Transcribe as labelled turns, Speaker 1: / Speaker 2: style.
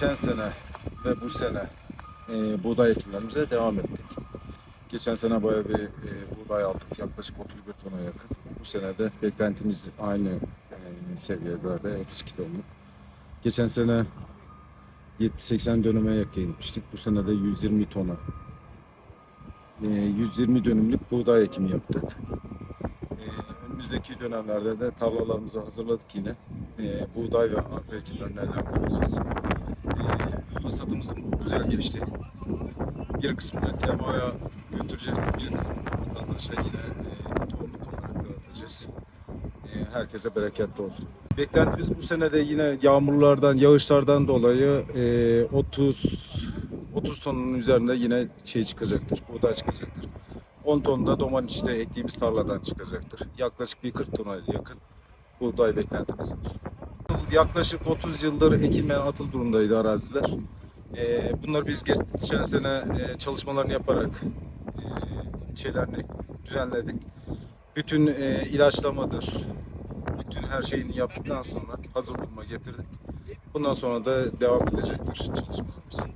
Speaker 1: geçen sene ve bu sene e, buğday ekimlerimize devam ettik. Geçen sene bayağı bir e, buğday aldık. Yaklaşık 31 tona yakın. Bu sene de beklentimiz aynı e, seviyelerde 32 tonluk. Geçen sene 70-80 dönüme yakın gitmiştik. Bu sene de 120 tona. E, 120 dönümlük buğday ekimi yaptık. Önümüzdeki dönemlerde de tarlalarımızı hazırladık yine. E, buğday ve arpa ekimlerine devam edeceğiz. E, hasatımız güzel geçti. Bir kısmını TMO'ya götüreceğiz. Bir kısmını vatandaşa yine e, tohumluk olarak dağıtacağız. E, herkese bereketli olsun. Beklentimiz bu sene de yine yağmurlardan, yağışlardan dolayı e, 30 30 tonun üzerinde yine şey çıkacaktır, buğday çıkacaktır. 10 ton da doman içinde ektiğimiz tarladan çıkacaktır. Yaklaşık bir 40 tona yakın buğday beklentimiz var. Yaklaşık 30 yıldır ekilmeyen atıl durumdaydı araziler. Ee, bunları biz geçen sene e, çalışmalarını yaparak e, şeylerini düzenledik. Bütün e, ilaçlamadır, bütün her şeyini yaptıktan sonra hazır duruma getirdik. Bundan sonra da devam edecektir çalışmalarımız.